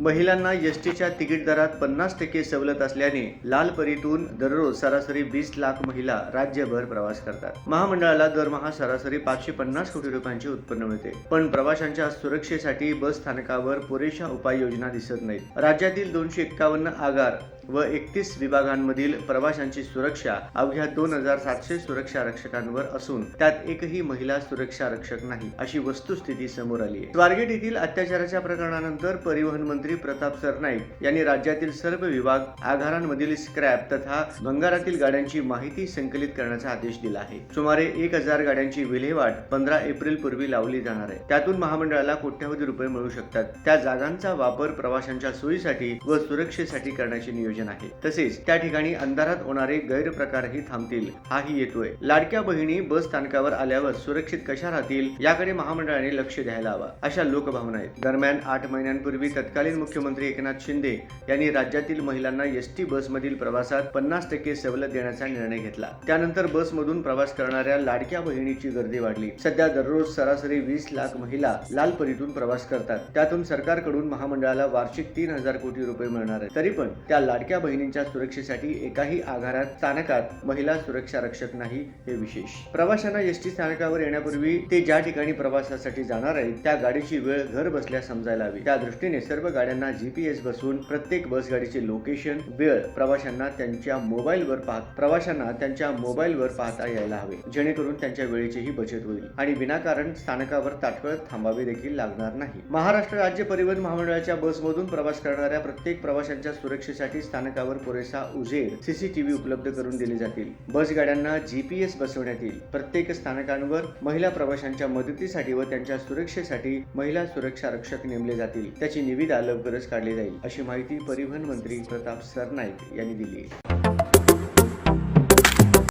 महिलांना एसटीच्या तिकीट दरात पन्नास टक्के सवलत असल्याने लाल परीतून दररोज सरासरी वीस लाख महिला राज्यभर प्रवास करतात. महामंडळाला दरमहा सरासरी पाचशे पन्नास कोटी रुपयांचे उत्पन्न मिळते. पण प्रवाशांच्या सुरक्षेसाठी बस स्थानकावर पुरेशा उपाययोजना दिसत नाहीत. राज्यातील दोनशे एक्कावन्न आगार व एकतीस विभागांमधील प्रवाशांची सुरक्षा अवघ्या दोन हजार सातशे सुरक्षा रक्षकांवर असून त्यात एकही महिला सुरक्षा रक्षक नाही अशी वस्तुस्थिती समोर आली आहे. स्वारगेट येथील अत्याचाराच्या प्रकरणानंतर परिवहन मंत्री प्रताप सरनाईक यांनी राज्यातील सर्व विभाग आगारांमधील स्क्रॅप तथा भंगारातील गाड्यांची माहिती संकलित करण्याचा आदेश दिला आहे. सुमारे एक हजार गाड्यांची विल्हेवाट पंधरा एप्रिल पूर्वी लावली जाणार आहे. त्यातून महामंडळाला कोट्यावधी रुपये मिळू शकतात. त्या जागांचा वापर प्रवाशांच्या सोयीसाठी व सुरक्षेसाठी करण्याचे नियोजन आहे. तसेच त्या ठिकाणी अंधारात होणारे गैरप्रकारही थांबतील. हाही येतोय लाडक्या बहिणी बस स्थानकावर आल्यावर सुरक्षित कशा राहतील याकडे महामंडळाने लक्ष द्यायला हवा अशा लोकभावना आहेत. दरम्यान आठ महिन्यांपूर्वी तत्कालीन मुख्यमंत्री एकनाथ शिंदे यांनी राज्यातील महिलांना एस टी बसमधील प्रवासात पन्नास टक्के सवलत देण्याचा निर्णय घेतला. त्यानंतर बसमधून प्रवास करणाऱ्या लाडक्या बहिणीची गर्दी वाढली. सध्या दररोज सरासरी वीस लाख महिला लालपरीतून प्रवास करतात. त्यातून सरकारकडून महामंडळाला वार्षिक तीन हजार कोटी रुपये मिळणार आहे तरी पण त्या लाडक्या बहिणींच्या सुरक्षेसाठी एकाही आघारात स्थानकात महिला सुरक्षा रक्षक नाही हे विशेष. प्रवाशांना एस टी स्थानकावर येण्यापूर्वी ते ज्या ठिकाणी प्रवासासाठी जाणार आहेत त्या गाडीची वेळ घर बसल्या समजायला हवी. त्या दृष्टीने सर्व गाड्यांना जीपीएस बसून प्रत्येक बस गाडीचे लोकेशन वेळ प्रवाशांना त्यांच्या मोबाईलवर पाहत प्रवाशांना त्यांच्या मोबाईलवर पाहता यायला हवे. जेणेकरून त्यांच्या वेळेचीही बचत होईल. आणि विनाकारण स्थानकावर ताटकळत थांबावे देखील लागणार नाही. महाराष्ट्र राज्य परिवहन महामंडळाच्या बसमधून प्रवास करणाऱ्या प्रत्येक प्रवाशांच्या सुरक्षेसाठी स्थानकावर पुरेसा उजेड सीसीटीव्ही उपलब्ध करून दिले जातील. बस गाड्यांना जीपीएस बसवण्यात येईल. प्रत्येक स्थानकांवर महिला प्रवाशांच्या मदतीसाठी व त्यांच्या सुरक्षेसाठी महिला सुरक्षा रक्षक नेमले जातील. त्याची निविदा लवकरच काढली जाईल अशी माहिती परिवहन मंत्री प्रताप सरनाईक यांनी दिली आहे.